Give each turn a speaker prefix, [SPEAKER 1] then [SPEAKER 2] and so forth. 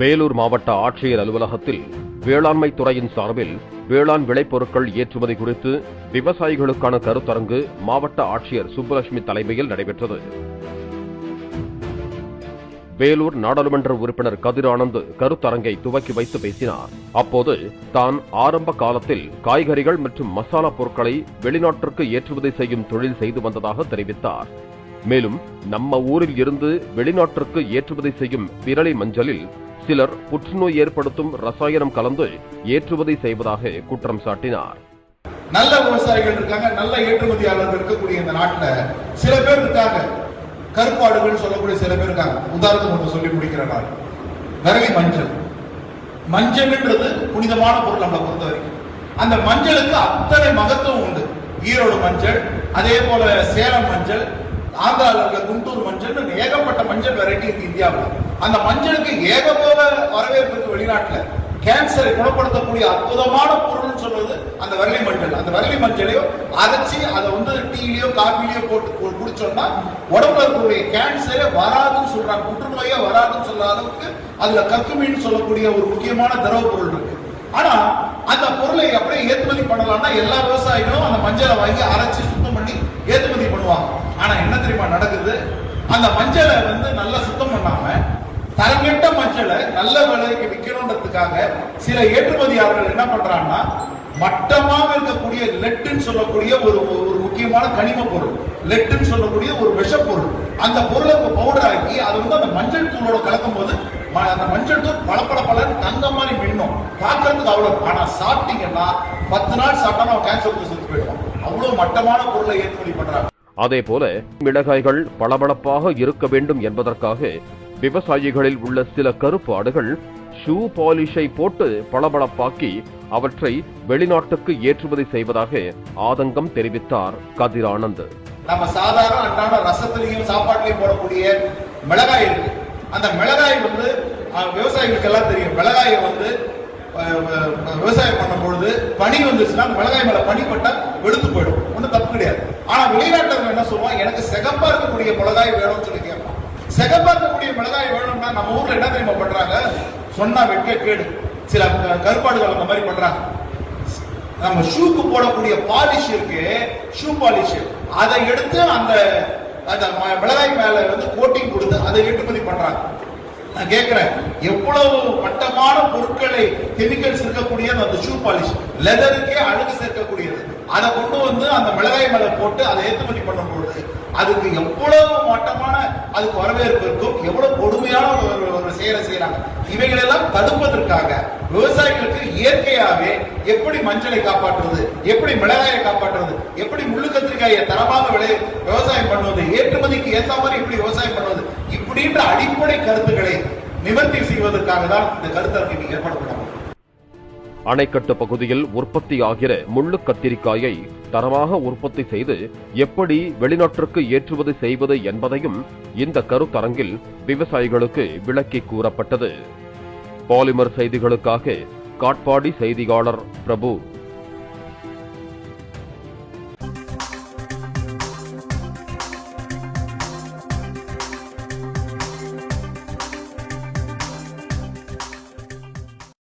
[SPEAKER 1] வேலூர் மாவட்ட ஆட்சியர் அலுவலகத்தில் வேளாண்மை துறையின் சார்பில் வேளாண் விளைபொருட்கள் ஏற்றுமதி குறித்து விவசாயிகளுக்கான கருத்தரங்கு மாவட்ட ஆட்சியர் சுப்புலட்சுமி தலைமையில் நடைபெற்றது. வேலூர் நாடாளுமன்ற உறுப்பினர் கதிர் ஆனந்த் கருத்தரங்கை துவக்கி வைத்து பேசினார். அப்போது தான் ஆரம்ப காலத்தில் காய்கறிகள் மற்றும் மசாலா பொருட்களை வெளிநாட்டிற்கு ஏற்றுமதி செய்யும் தொழில் செய்து வந்ததாக தெரிவித்தார். மேலும் நம்ம ஊரில் இருந்து வெளிநாட்டிற்கு ஏற்றுமதி செய்யும் விரலை மஞ்சளில் சிலர் புற்றுநோய் ஏற்படுத்தும் ரசாயனம் கலந்து ஏற்றுமதி செய்வதாக குற்றம் சாட்டினார்.
[SPEAKER 2] நல்ல விவசாயிகள் இருக்காங்க நல்ல ஏற்றுமதியாளர்கள் இருக்கக்கூடிய இந்த நாட்டில் சில பேர் இருக்காங்க. கருப்பாடுகள் சொல்லக்கூடிய சில பேர் இருக்காங்க. உதாரணம் ஒன்று சொல்லி முடிக்கிற நான். விரலி மஞ்சள். மஞ்சள்ன்றது புனிதமான பொருள் நம்மளை பொறுத்த வரைக்கும் அந்த மஞ்சளுக்கு அத்தனை மகத்துவம் உண்டு. ஈரோடு மஞ்சள் அதே போல சேலம் மஞ்சள் ஆந்திராவில் இருக்க குண்டூர் மஞ்சள் ஏகப்பட்ட மஞ்சள் வெரைட்டி இருக்கு இந்தியாவில். அந்த மஞ்சளுக்கு ஏகபோக வரவேற்பு இருக்கு வெளிநாட்டுல கேன்சரை குணப்படுத்தக்கூடிய அற்புதமான பொருள்னு சொல்றது அந்த வரலி மஞ்சள். அந்த வரலி மஞ்சளையோ அரைச்சி அதை வந்து டீலயோ காஃபிலையோ போட்டு குடிச்சோம்னா உடம்புல இருக்கக்கூடிய கேன்சரே வராதுன்னு சொல்றாங்க. புற்றுநோயே வராதுன்னு சொல்ற அளவுக்கு அதுல கக்குமின்னு சொல்லக்கூடிய ஒரு முக்கியமான திரவ பொருள் இருக்கு. ஆனா அந்த பொருளை அப்படியே ஏற்றுமதி பண்ணலாம்னா எல்லா விவசாயிகளும் அந்த மஞ்சளை வாங்கி அரைச்சி சுத்தம் பண்ணி ஏற்றுமதி பண்ணுவாங்க. ஆனா என்ன தெரியுமா நடக்குது? அந்த மஞ்சளை வந்து நல்லா சுத்தம் பண்ணாம தரங்கட்ட மஞ்சளை நல்ல விலைக்கு விற்கணுன்றதுக்காக சில ஏற்றுமதியாளர்கள் என்ன பண்றாங்கன்னா மட்டமாக இருக்கக்கூடிய லெட்டுன்னு சொல்லக்கூடிய ஒரு ஒரு முக்கியமான கனிம பொருள். லெட்டுன்னு சொல்லக்கூடிய ஒரு விஷப்பொருள். அந்த பொருளை பவுடர் ஆக்கி அது வந்து அந்த மஞ்சள் தூளோட கலக்கும் போது ம- அந்த மஞ்சள் தூள் பளபள பலன் தங்க மாதிரி மின்னும். பார்க்கறதுக்கு அவ்வளவு ஆனா சாப்பிட்டீங்கன்னா பத்து நாள் சாப்பிட்டா நம்ம கேன்சர் செத்து போயிடுவோம். அவ்வளவு மட்டமான பொருளை ஏற்றுமதி பண்றாங்க.
[SPEAKER 1] அதேபோல மிளகாய்கள் பளபளப்பாக இருக்க வேண்டும் என்பதற்காக விவசாயிகளில் உள்ள சில கருப்பு ஆடுகள் ஷூ பாலிஷை போட்டு பளபளப்பாக்கி அவற்றை வெளிநாட்டுக்கு ஏற்றுமதி செய்வதாக ஆதங்கம் தெரிவித்தார் கதிர் ஆனந்த்.
[SPEAKER 2] நம்ம சாதாரண அன்றாட ரசத்திலையும் சாப்பாட்டிலையும் போடக்கூடிய மிளகாய் இருக்கு. அந்த மிளகாய் வந்து விவசாயிகளுக்கு எல்லாம் தெரியும். மிளகாயை வந்து விவசாயம் பண்ணும் பொழுது பனி வந்துச்சுன்னா மிளகாய் மேல பனி பட்டா வெளுத்து என்ன சொல்லுவான் எனக்கு சிகப்பா இருக்கக்கூடிய மிளகாய் வேணும்னு சொல்லி கேட்பான். சிகப்பா இருக்கக்கூடிய மிளகாய் வேணும்னா நம்ம ஊர்ல என்ன தெரியுமா பண்றாங்க? சொன்னா வெட்க கேடு. சில கருப்பாடுகள் அந்த மாதிரி பண்றாங்க. நம்ம ஷூக்கு போடக்கூடிய பாலிஷ் இருக்கு. ஷூ பாலிஷ் அதை எடுத்து அந்த அந்த மிளகாய் மேல வந்து கோட்டிங் கொடுத்து அதை ஏற்றுமதி பண்றாங்க. நான் கேட்கிறேன் எவ்வளவு மட்டமான பொருட்களை கெமிக்கல்ஸ் இருக்கக்கூடிய அந்த ஷூ பாலிஷ் லெதருக்கே அழகு சேர்க்கக்கூடியது. அதை கொண்டு வந்து அந்த மிளகாய் மேல போட்டு அதை ஏற்றுமதி பண்ணும் பொழுது அதுக்கு எவ்வளவு மட்டமான அதுக்கு வரவேற்பு இருக்கும் எவ்வளவு கொடுமையான ஒரு ஒரு செயலை செய்யறாங்க இவைகள் எல்லாம் தடுப்பதற்காக விவசாயிகளுக்கு இயற்கையாவே எப்படி மஞ்சளை காப்பாற்றுவது எப்படி மிளகாயை காப்பாற்றுவது எப்படி முள்ளு கத்திரிக்காயை தரமாக விளை விவசாயம் பண்ணுவது ஏற்றுமதிக்கு ஏற்ற மாதிரி எப்படி விவசாயம் பண்ணுவது இப்படின்ற அடிப்படை கருத்துக்களை நிவர்த்தி செய்வதற்காக தான் இந்த கருத்தரங்கு ஏற்படுத்தப்பட்டது
[SPEAKER 1] அணைக்கட்டு பகுதியில் உற்பத்தி ஆகிற முள்ளு கத்திரிக்காயை தரமாக உற்பத்தி செய்து எப்படி வெளிநாட்டிற்கு ஏற்றுவது செய்வது என்பதையும் இந்த கருத்தரங்கில் விவசாயிகளுக்கு விளக்கி கூறப்பட்டது. பாலிமர் செய்திகளுக்காக காட்பாடி செய்தியாளர் பிரபு